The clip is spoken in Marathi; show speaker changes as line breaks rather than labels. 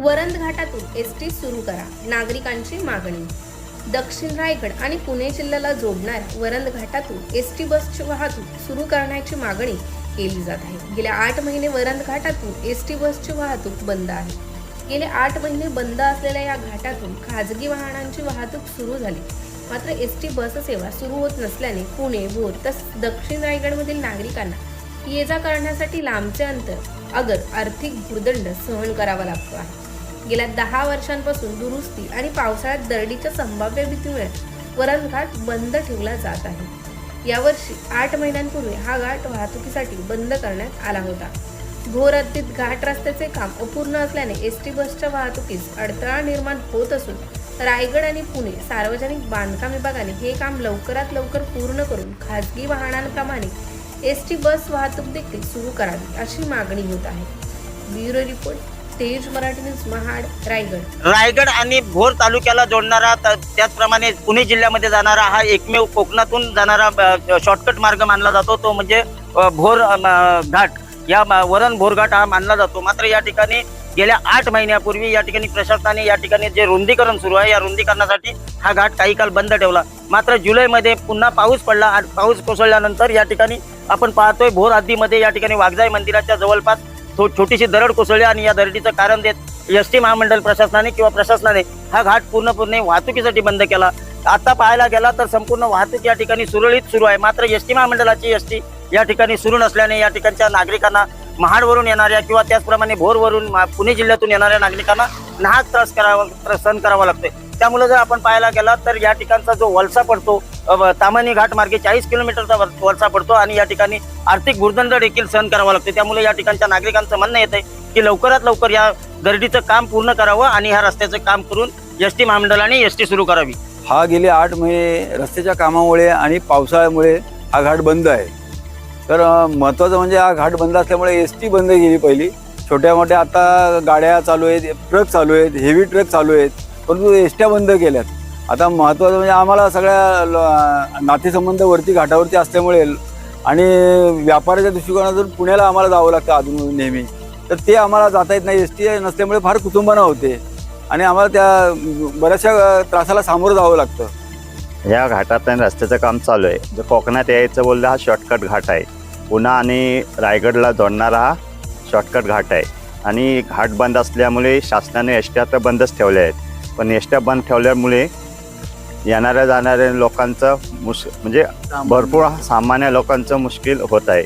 वरंद घाटातून एस टी सुरू करा. नागरिकांची मागणी. दक्षिण रायगड आणि पुणे जिल्ह्याला जोडणाऱ्या वरंद घाटातून एस टी बसची वाहतूक सुरू करण्याची मागणी केली जात आहे. गेल्या आठ महिने वरंद घाटातून एस टी बसची वाहतूक बंद आहे. गेले आठ महिने बंद असलेल्या या घाटातून खाजगी वाहनांची वाहतूक सुरू झाली. मात्र एस टी बस सेवा सुरू होत नसल्याने पुणे भोर तसंच दक्षिण रायगडमधील नागरिकांना ये जा करण्यासाठी लांबचे अंतर अगर आर्थिक भूर्दंड सहन करावा लागतो आहे. गेल्या दहा वर्षांपासून दुरुस्ती आणि पावसाळ्यात दरडीच्या संभाव्य भीतीमुळे वरण घाट बंद ठेवला जात आहे. यावर्षी आठ महिन्यांपूर्वी हा घाट वाहतुकीसाठी बंद करण्यात आला होता. भोर हद्दीत घाट रस्त्याचे काम अपूर्ण असल्याने एस टी बसच्या वाहतुकीस अडथळा निर्माण होत असून रायगड आणि पुणे सार्वजनिक बांधकाम विभागाने हे काम लवकरात लवकर पूर्ण करून खाजगी वाहनांप्रमाणे एस टी बस वाहतूक देखील सुरू करावी अशी मागणी होत आहे. Bureau report Tej Marathi news Mahad Raigad.
Raigad आणि भोर तालुक्याला जोडणारा त- त्याचप्रमाणे पुणे जिल्ह्यामध्ये जाणारा हा एकमेव कोकणातून जाणारा शॉर्टकट मार्ग मानला जातो. तो म्हणजे अ, भोर अ, म, घाट. या म- वरण भोर घाट हा मानला जातो. मात्र या ठिकाणी गेल्या आठ महिन्यापूर्वी या ठिकाणी प्रशासनाने या ठिकाणी जे रुंदीकरण सुरू आहे या रुंदीकरणासाठी हा घाट काही काळ बंद ठेवला. मात्र जुलैमध्ये पुन्हा पाऊस पडला आणि पाऊस कोसळल्यानंतर या ठिकाणी आपण पाहतोय भोर हद्दीमध्ये या ठिकाणी वाघजाई मंदिराच्या जवळपास छोटीशी दरड कोसळली आणि या दरडीचं कारण देत एस टी महामंडळ प्रशासनाने किंवा प्रशासनाने हा घाट पूर्णपणे वाहतुकीसाठी बंद केला. आता पाहायला गेला तर संपूर्ण वाहतूक या ठिकाणी सुरळीत सुरू आहे. मात्र एस टी महामंडळाची एस टी या ठिकाणी सुरू नसल्याने या ठिकाणच्या नागरिकांना महाडवरून येणाऱ्या किंवा त्याचप्रमाणे भोरवरून पुणे जिल्ह्यातून येणाऱ्या नागरिकांना नाहक त्रास करावा सहन करावा लागतोय. त्यामुळे जर आपण पाहायला गेला तर या ठिकाणचा जो वलसा पडतो अ, तामानी घाट मार्गे चाळीस किलोमीटरचा वर- वलसा पडतो आणि या ठिकाणी आर्थिक भूर्दंड देखील सहन करावा लागतो. त्यामुळे या ठिकाणच्या नागरिकांचं म्हणणं येत आहे की लवकरात लवकर या दरडीचं काम पूर्ण करावं आणि ह्या रस्त्याचं काम करून एस टी महामंडळाने एस टी सुरू करावी.
हा गेले आठ महिने रस्त्याच्या कामामुळे आणि पावसाळ्यामुळे हा घाट बंद आहे. तर महत्त्वाचं म्हणजे हा घाट बंद असल्यामुळे एस टी बंद गेली पहिली. छोट्या मोठ्या आता गाड्या चालू आहेत ट्रक चालू आहेत हेवी ट्रक चालू आहेत. परंतु एसट्या बंद केल्यात. आता महत्त्वाचं म्हणजे आम्हाला सगळ्या ल- नातेसंबंध वरती घाटावरती असल्यामुळे आणि व्यापाराच्या दृष्टिकोनातून पुण्याला आम्हाला जावं लागतं अजून नेहमी तर ते आम्हाला जाता येत नाही. एस टी नसल्यामुळे फार कुटुंबाना होते. आणि आम्हाला त्या बऱ्याचशा त्रासाला सामोरं जावं लागतं.
या घाटात आणि रस्त्याचं काम चालू आहे. जर कोकणात यायचं बोललं हा शॉर्टकट घाट आहे. पुणा आणि रायगडला जोडणारा हा शॉर्टकट घाट आहे. आणि घाट बंद असल्यामुळे शासनाने एशटी आता बंदच ठेवल्या आहेत. पण एसट्या बंद ठेवल्यामुळे येणाऱ्या जाणाऱ्या लोकांचं मुश म्हणजे भरपूर सामान्य लोकांचं मुश्किल होत आहे.